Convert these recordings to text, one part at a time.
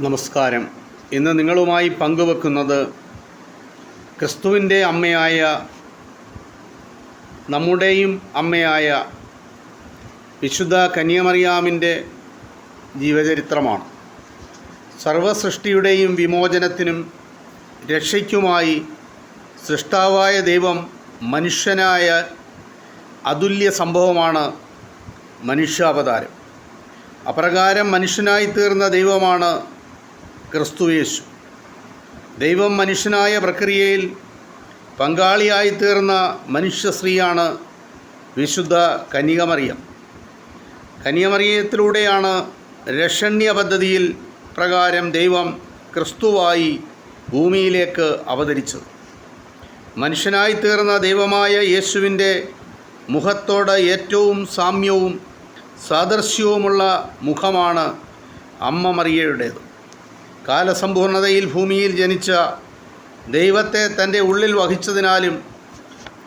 നമസ്കാരം. ഇന്ന് നിങ്ങളുമായി പങ്കുവെക്കുന്നത് ക്രിസ്തുവിന്റെ അമ്മയായ നമ്മുടെയും അമ്മയായ വിശുദ്ധ കന്യമറിയാമിന്റെ ജീവചരിത്രമാണ്. സർവസൃഷ്ടിയുടെയും വിമോചനത്തിനും രക്ഷയ്ക്കുമായി സൃഷ്ടാവായ ദൈവം മനുഷ്യനായ അതുല്യ സംഭവമാണ് മനുഷ്യാവതാരം. അപ്രകാരം മനുഷ്യനായി തീർന്ന ദൈവമാണ് ക്രിസ്തുയേശു. ദൈവം മനുഷ്യനായ പ്രക്രിയയിൽ പങ്കാളിയായി തീർന്ന മനുഷ്യ സ്ത്രീയാണ് വിശുദ്ധ കന്യകമറിയം. കനികമറിയത്തിലൂടെയാണ് രക്ഷണ്യ പദ്ധതിയിൽ പ്രകാരം ദൈവം ക്രിസ്തുവായി ഭൂമിയിലേക്ക് അവതരിച്ചത്. മനുഷ്യനായി തീർന്ന ദൈവമായ യേശുവിന്റെ മുഖത്തോട് ഏറ്റവും സാമ്യവും സാദൃശ്യവുമുള്ള മുഖമാണ് അമ്മ മറിയയുടേത്. കാലസമ്പൂർണതയിൽ ഭൂമിയിൽ ജനിച്ച ദൈവത്തെ തന്റെ ഉള്ളിൽ വഹിച്ചതിനാലും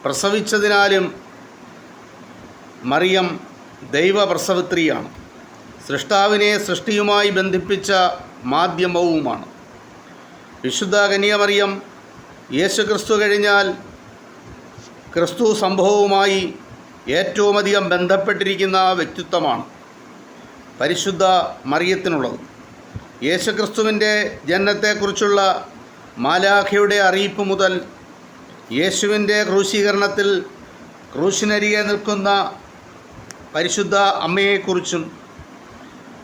പ്രസവിച്ചതിനാലും മറിയം ദൈവപ്രസവത്രിയാണ്. സൃഷ്ടാവിനെ സൃഷ്ടിയുമായി ബന്ധിപ്പിച്ച മാധ്യമവുമാണ്. വിശുദ്ധ കന്യമറിയം യേശു ക്രിസ്തു കഴിഞ്ഞാൽ ക്രിസ്തു സംഭവവുമായി ഏറ്റവുമധികം ബന്ധപ്പെട്ടിരിക്കുന്ന വ്യക്തിത്വമാണ് പരിശുദ്ധ മറിയത്തിനുള്ളത്. യേശുക്രിസ്തുവിന്റെ ജനനത്തെക്കുറിച്ചുള്ള മാലാഖയുടെ അറിയിപ്പ് മുതൽ യേശുവിന്റെ ക്രൂശീകരണത്തിൽ ക്രൂശിനരികെ നിൽക്കുന്ന പരിശുദ്ധ അമ്മയെക്കുറിച്ചും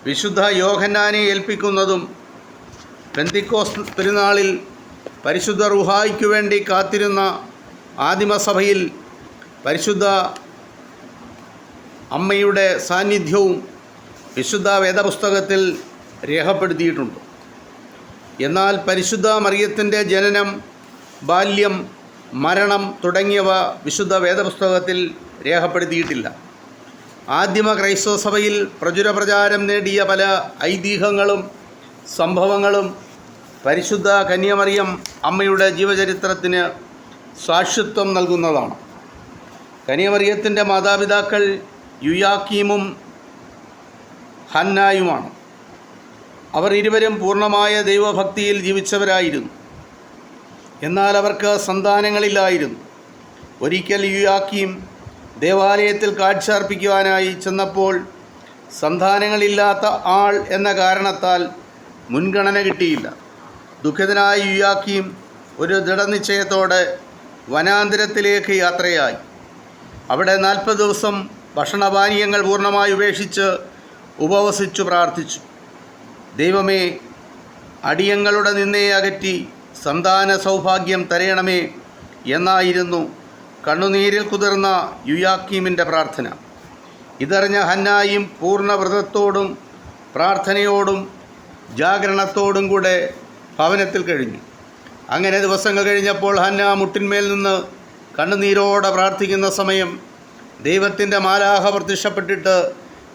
വിശുദ്ധ യോഹന്നാനെ ഏൽപ്പിക്കുന്നതും പെന്തിക്കോസ് പെരുന്നാളിൽ പരിശുദ്ധ റുഹായിക്കു വേണ്ടി കാത്തിരുന്ന ആദിമസഭയിൽ പരിശുദ്ധ അമ്മയുടെ സാന്നിധ്യവും വിശുദ്ധ വേദപുസ്തകത്തിൽ രേഖപ്പെടുത്തിയിട്ടുണ്ട്. എന്നാൽ പരിശുദ്ധ മറിയത്തിന്റെ ജനനം ബാല്യം മരണം തുടങ്ങിയവ വിശുദ്ധ വേദപുസ്തകത്തിൽ രേഖപ്പെടുത്തിയിട്ടില്ല. ആദിമ ക്രൈസ്തവ സഭയിൽ പ്രചുര പ്രചാരം നേടിയ പല ഐതിഹ്യങ്ങളും സംഭവങ്ങളും പരിശുദ്ധ കന്യമറിയം അമ്മയുടെ ജീവചരിത്രത്തിന് സാക്ഷിത്വം നൽകുന്നതാണ്. കനിയമറിയത്തിന്റെ മാതാപിതാക്കൾ യുയാക്കീമും ഹന്നായുമാണ്. അവർ ഇരുവരും പൂർണമായ ദൈവഭക്തിയിൽ ജീവിച്ചവരായിരുന്നു. എന്നാൽ അവർക്ക് സന്താനങ്ങളില്ലായിരുന്നു. ഒരിക്കൽ യുയാക്കിയും ദേവാലയത്തിൽ കാഴ്ച അർപ്പിക്കുവാനായി ചെന്നപ്പോൾ സന്താനങ്ങളില്ലാത്ത ആൾ എന്ന കാരണത്താൽ മുൻഗണന കിട്ടിയില്ല. ദുഃഖിതനായ യുയാക്കിയും ഒരു ദൃഢനിശ്ചയത്തോടെ വനാന്തരത്തിലേക്ക് യാത്രയായി. അവിടെ നാൽപ്പത് ദിവസം ഭക്ഷണപാനീയങ്ങൾ പൂർണമായി ഉപേക്ഷിച്ച് ഉപവസിച്ചു പ്രാർത്ഥിച്ചു. ദൈവമേ അടിയങ്ങളുടെ നിന്നേ അകറ്റി സന്താന സൗഭാഗ്യം തരയണമേ എന്നായിരുന്നു കണ്ണുനീരിൽ കുതിർന്ന യുയാക്കീമിന്റെ പ്രാർത്ഥന. ഇതറിഞ്ഞ ഹന്നായും പൂർണവ്രതത്തോടും പ്രാർത്ഥനയോടും ജാഗരണത്തോടും കൂടെ ഭവനത്തിൽ കഴിഞ്ഞു. അങ്ങനെ ദിവസങ്ങൾ കഴിഞ്ഞപ്പോൾ ഹന്ന മുട്ടിന്മേൽ നിന്ന് കണ്ണുനീരോടെ പ്രാർത്ഥിക്കുന്ന സമയം ദൈവത്തിന്റെ മാലാഹ പ്രത്യക്ഷപ്പെട്ടിട്ട്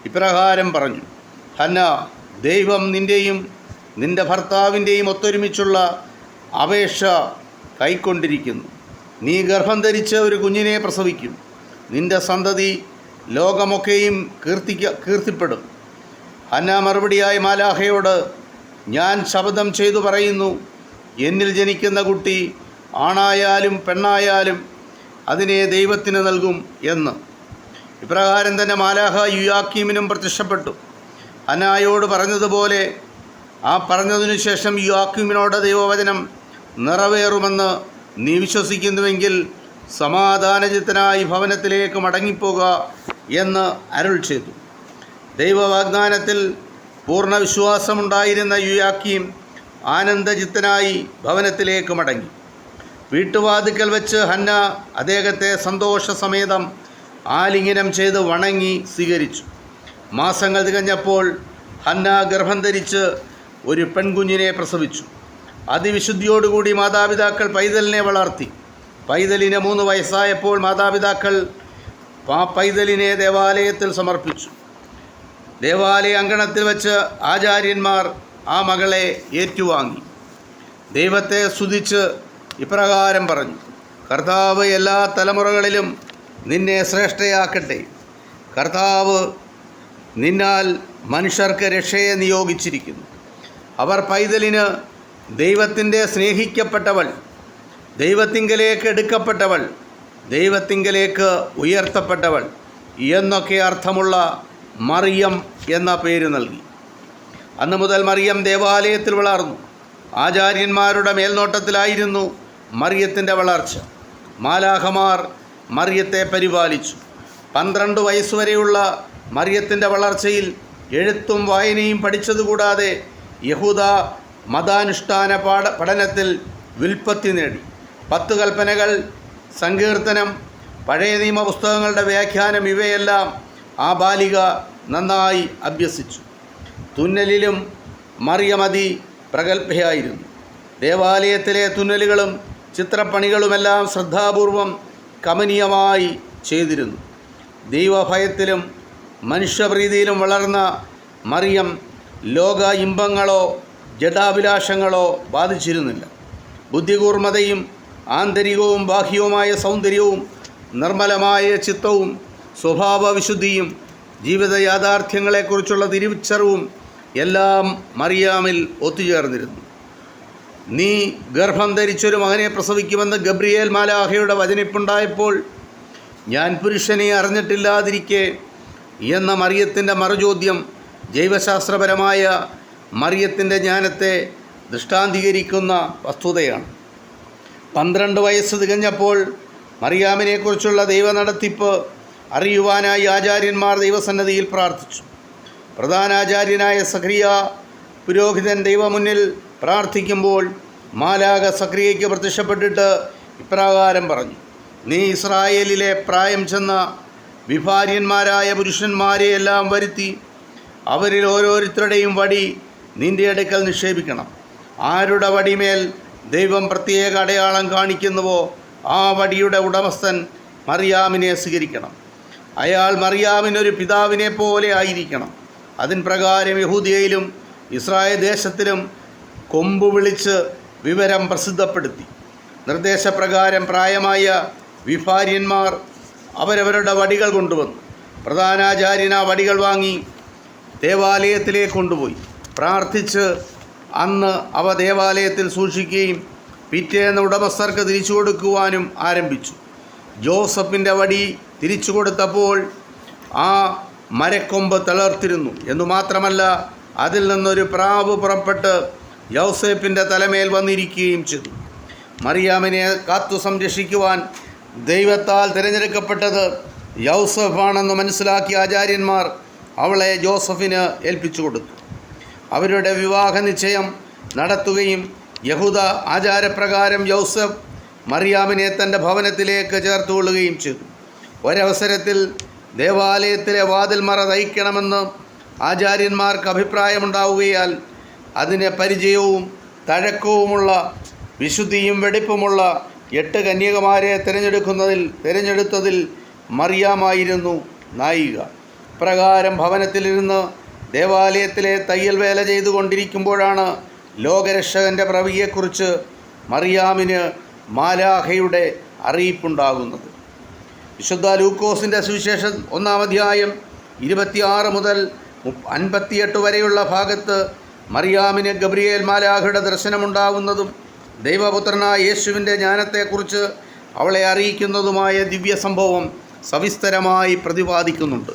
ഇപ്രകാരം പറഞ്ഞു ഹന്ന ദൈവം നിന്റെയും നിന്റെ ഭർത്താവിന്റെയും ഒത്തൊരുമിച്ചുള്ള അപേക്ഷ കൈക്കൊണ്ടിരിക്കുന്നു. നീ ഗർഭം ധരിച്ച ഒരു കുഞ്ഞിനെ പ്രസവിക്കും. നിന്റെ സന്തതി ലോകമൊക്കെയും കീർത്തിക്ക കീർത്തിപ്പെടും. ഹന്ന മറുപടിയായി മാലാഹയോട് ഞാൻ ശബ്ദം ചെയ്തു പറയുന്നു എന്നിൽ ജനിക്കുന്ന കുട്ടി ആണായാലും പെണ്ണായാലും അതിനെ ദൈവത്തിന് നൽകും എന്ന്. ഇപ്രകാരം തന്നെ മാലാഹ യുയാക്കീമിനും പ്രത്യക്ഷപ്പെട്ടു. അനായോട് പറഞ്ഞതുപോലെ ആ പറഞ്ഞതിനു ശേഷം യുവാക്യുമിനോട് ദൈവവചനം നിറവേറുമെന്ന് നീ വിശ്വസിക്കുന്നുവെങ്കിൽ സമാധാനചിത്തനായി ഭവനത്തിലേക്ക് മടങ്ങിപ്പോക എന്ന് അരുൾ ചെയ്തു. ദൈവവാഗ്ദാനത്തിൽ പൂർണ വിശ്വാസമുണ്ടായിരുന്ന യുയാക്കിയും ആനന്ദചിത്തനായി ഭവനത്തിലേക്ക് മടങ്ങി. വീട്ടുവാതിക്കൽ വെച്ച് ഹന്ന അദ്ദേഹത്തെ സന്തോഷസമേതം ആലിംഗനം ചെയ്ത് വണങ്ങി സ്വീകരിച്ചു. മാസങ്ങൾ തികഞ്ഞപ്പോൾ ഹന്ന ഗർഭം ധരിച്ച് ഒരു പെൺകുഞ്ഞിനെ പ്രസവിച്ചു. അതിവിശുദ്ധിയോടുകൂടി മാതാപിതാക്കൾ പൈതലിനെ വളർത്തി. പൈതലിന് മൂന്ന് വയസ്സായപ്പോൾ മാതാപിതാക്കൾ പൈതലിനെ ദേവാലയത്തിൽ സമർപ്പിച്ചു. ദേവാലയ അങ്കണത്തിൽ വെച്ച് ആചാര്യന്മാർ ആ മകളെ ഏറ്റുവാങ്ങി. ദൈവത്തെ സ്തുതിച്ച് ഇപ്രകാരം പറഞ്ഞു കർത്താവ് എല്ലാ തലമുറകളിലും നിന്നെ ശ്രേഷ്ഠയാക്കട്ടെ. കർത്താവ് നിന്നാൽ മനുഷ്യർക്ക് രക്ഷയെ നിയോഗിച്ചിരിക്കുന്നു. അവർ പൈതലിന് ദൈവത്തിന്റെ സ്നേഹിക്കപ്പെട്ടവൾ ദൈവത്തിങ്കലേക്ക് എടുക്കപ്പെട്ടവൾ ദൈവത്തിങ്കലേക്ക് ഉയർത്തപ്പെട്ടവൾ എന്നൊക്കെ അർത്ഥമുള്ള മറിയം എന്ന പേര് നൽകി. അന്നു മുതൽ മറിയം ദേവാലയത്തിൽ വളർന്നു. ആചാര്യന്മാരുടെ മേൽനോട്ടത്തിലായിരുന്നു മറിയത്തിന്റെ വളർച്ച. മാലാഹമാർ മറിയത്തെ പരിപാലിച്ചു. പന്ത്രണ്ട് വയസ്സുവരെയുള്ള മറിയത്തിന്റെ വളർച്ചയിൽ എഴുത്തും വായനയും പഠിച്ചതുകൂടാതെ യഹൂദ മതാനുഷ്ഠാന പാഠ പഠനത്തിൽ വിൽപ്പത്തി നേടി. പത്ത് കൽപ്പനകൾ സങ്കീർത്തനം പഴയ നിയമ പുസ്തകങ്ങളുടെ വ്യാഖ്യാനം ഇവയെല്ലാം ആ ബാലിക നന്നായി അഭ്യസിച്ചു. തുന്നലിലും മറിയമതി പ്രഗത്ഭയായിരുന്നു. ദേവാലയത്തിലെ തുന്നലുകളും ചിത്രപ്പണികളുമെല്ലാം ശ്രദ്ധാപൂർവം കമനീയമായി ചെയ്തിരുന്നു. ദൈവഭയത്തിലും മനുഷ്യപ്രീതിയിലും വളർന്ന മറിയം ലോക ഇമ്പങ്ങളോ ജഡാഭിലാഷങ്ങളോ ബാധിച്ചിരുന്നില്ല. ബുദ്ധികൂർമ്മതയും ആന്തരികവും ബാഹ്യവുമായ സൗന്ദര്യവും നിർമ്മലമായ ചിത്തവും സ്വഭാവവിശുദ്ധിയും ജീവിത യാഥാർത്ഥ്യങ്ങളെക്കുറിച്ചുള്ള തിരിച്ചറിവും എല്ലാം മറിയാമിൽ ഒത്തുചേർന്നിരുന്നു. നീ ഗർഭം ധരിച്ചൊരു മകനെ പ്രസവിക്കുമെന്ന് ഗബ്രിയേൽ മാലാഹയുടെ വചനിപ്പുണ്ടായപ്പോൾ ഞാൻ പുരുഷനെ അറിഞ്ഞിട്ടില്ലാതിരിക്കെ എന്ന മറിയത്തിന്റെ മറുചോദ്യം ജൈവശാസ്ത്രപരമായ മറിയത്തിന്റെ ജ്ഞാനത്തെ ദൃഷ്ടാന്തീകരിക്കുന്ന വസ്തുതയാണ്. പന്ത്രണ്ട് വയസ്സ് തികഞ്ഞപ്പോൾ മറിയാമിനെക്കുറിച്ചുള്ള ദൈവ നടത്തിപ്പ് അറിയുവാനായി ആചാര്യന്മാർ ദൈവസന്നദ്ധിയിൽ പ്രാർത്ഥിച്ചു. പ്രധാനാചാര്യനായ സഖ്രിയ പുരോഹിതൻ ദൈവമുന്നിൽ പ്രാർത്ഥിക്കുമ്പോൾ മാലാക സക്രിയയ്ക്ക് പ്രത്യക്ഷപ്പെട്ടിട്ട് ഇപ്രകാരം പറഞ്ഞു നീ ഇസ്രായേലിലെ പ്രായം ചെന്ന വിഭാര്യന്മാരായ പുരുഷന്മാരെ എല്ലാം വരുത്തി അവരിൽ ഓരോരുത്തരുടെയും വടി നിന്റെ അടുക്കൽ നിക്ഷേപിക്കണം. ആരുടെ വടിമേൽ ദൈവം പ്രത്യേക അടയാളം കാണിക്കുന്നുവോ ആ വടിയുടെ ഉടമസ്ഥൻ മറിയാമിനെ സ്വീകരിക്കണം. അയാൾ മറിയാമിനൊരു പിതാവിനെ പോലെ ആയിരിക്കണം. അതിന് പ്രകാരം യഹൂദിയയിലും ഇസ്രായേൽ ദേശത്തിലും കൊമ്പ് വിളിച്ച് വിവരം പ്രസിദ്ധപ്പെടുത്തി. നിർദ്ദേശപ്രകാരം പ്രായമായ വിഭാര്യന്മാർ അവരവരുടെ വടികൾ കൊണ്ടുവന്നു. പ്രധാനാചാര്യൻ ആ വടികൾ വാങ്ങി ദേവാലയത്തിലേക്ക് കൊണ്ടുപോയി. പ്രാർത്ഥിച്ച് അന്ന് അവ ദേവാലയത്തിൽ സൂക്ഷിക്കുകയും പിറ്റേന്ന് ഉടമസ്ഥർക്ക് തിരിച്ചു കൊടുക്കുവാനും ആരംഭിച്ചു. ജോസഫിന്റെ വടി തിരിച്ചു കൊടുത്തപ്പോൾ ആ മരക്കൊമ്പ് തളർത്തിരുന്നു. എന്നു മാത്രമല്ല അതിൽ നിന്നൊരു പ്രാവ് പുറപ്പെട്ട് യൗസേപ്പിന്റെ തലമേൽ വന്നിരിക്കുകയും ചെയ്തു. മറിയാമിനെ കാത്തു സംരക്ഷിക്കുവാൻ ദൈവത്താൽ തിരഞ്ഞെടുക്കപ്പെട്ടത് യൗസഫാണെന്ന് മനസ്സിലാക്കിയ ആചാര്യന്മാർ അവളെ ജോസഫിന് ഏൽപ്പിച്ചു കൊടുത്തു. അവരുടെ വിവാഹ നിശ്ചയം നടത്തുകയും യഹൂദ ആചാരപ്രകാരം യൗസഫ് മറിയാമിനെ തന്റെ ഭവനത്തിലേക്ക് ചേർത്തുകൊള്ളുകയും ചെയ്തു. ഒരവസരത്തിൽ ദേവാലയത്തിലെ വാതിൽ മറ തയ്ക്കണമെന്ന് ആചാര്യന്മാർക്ക് അഭിപ്രായമുണ്ടാവുകയാൽ അതിനെ പരിചയവും തഴക്കവുമുള്ള വിശുദ്ധിയും വെടിപ്പുമുള്ള എട്ട് കന്യകമാരെ തിരഞ്ഞെടുക്കുന്നതിൽ തിരഞ്ഞെടുത്തതിൽ മറിയാമായിരുന്നു നായിക. പ്രകാരം ഭവനത്തിലിരുന്ന് ദേവാലയത്തിലെ തയ്യൽ വേല ചെയ്തുകൊണ്ടിരിക്കുമ്പോഴാണ് ലോകരക്ഷകന്റെ പ്രവിയെക്കുറിച്ച് മറിയാമിന് മാലാഹയുടെ അറിയിപ്പുണ്ടാകുന്നത്. വിശുദ്ധ ലൂക്കോസിന്റെ സുവിശേഷം ഒന്നാം അധ്യായം ഇരുപത്തിയാറ് മുതൽ അൻപത്തിയെട്ട് വരെയുള്ള ഭാഗത്ത് മറിയാമിന് ഗബ്രിയേൽ മാലാഹയുടെ ദർശനമുണ്ടാകുന്നതും ദൈവപുത്രനായ യേശുവിന്റെ ജ്ഞാനത്തെക്കുറിച്ച് അവളെ അറിയിക്കുന്നതുമായ ദിവ്യ സംഭവം സവിസ്തരമായി പ്രതിപാദിക്കുന്നുണ്ട്.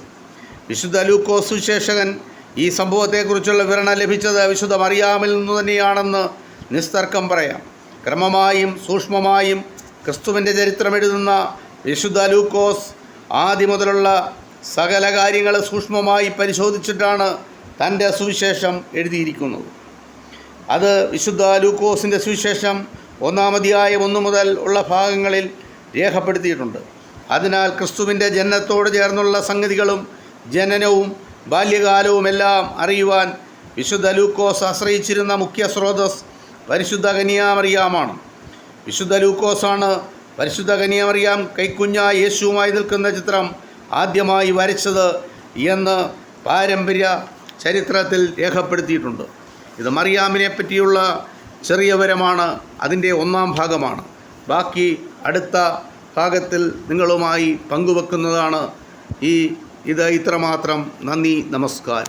വിശുദ്ധ ലൂക്കോസ് സുശേഷകൻ ഈ സംഭവത്തെക്കുറിച്ചുള്ള വിവരണം ലഭിച്ചത് വിശുദ്ധ മറിയാമിൽ നിന്ന് തന്നെയാണെന്ന് നിസ്തർക്കം പറയാം. ക്രമമായും സൂക്ഷ്മമായും ക്രിസ്തുവിന്റെ ചരിത്രം എഴുതുന്ന വിശുദ്ധ ലൂക്കോസ് ആദ്യം മുതലുള്ള സകല കാര്യങ്ങൾ സൂക്ഷ്മമായി പരിശോധിച്ചിട്ടാണ് തന്റെ സുവിശേഷം എഴുതിയിരിക്കുന്നത്. അത് വിശുദ്ധ ലൂക്കോസിന്റെ സുവിശേഷം ഒന്നാമതിയായ ഒന്നു മുതൽ ഉള്ള ഭാഗങ്ങളിൽ രേഖപ്പെടുത്തിയിട്ടുണ്ട്. അതിനാൽ ക്രിസ്തുവിന്റെ ജനനത്തോട് ചേർന്നുള്ള സംഗതികളും ജനനവും ബാല്യകാലവും എല്ലാം അറിയുവാൻ വിശുദ്ധ ലൂക്കോസ് ആശ്രയിച്ചിരുന്ന മുഖ്യ സ്രോതസ് പരിശുദ്ധ കനിയാമറിയാമാണ് വിശുദ്ധ ലൂക്കോസാണ് പരിശുദ്ധ കനിയാമറിയാം കൈക്കുഞ്ഞ യേശുവുമായി നിൽക്കുന്ന ചിത്രം ആദ്യമായി വരച്ചത് എന്ന് പാരമ്പര്യ ചരിത്രത്തിൽ രേഖപ്പെടുത്തിയിട്ടുണ്ട്. ഇത് മറിയാമിനെ പറ്റിയുള്ള ചെറിയ വിവരമാണ്. അതിന്റെ ഒന്നാം ഭാഗമാണ്. ബാക്കി അടുത്ത ഭാഗത്തിൽ നിങ്ങളുമായി പങ്കുവെക്കുന്നതാണ്. ഈ ഇത് ഇത്രമാത്രം. നന്ദി നമസ്കാരം.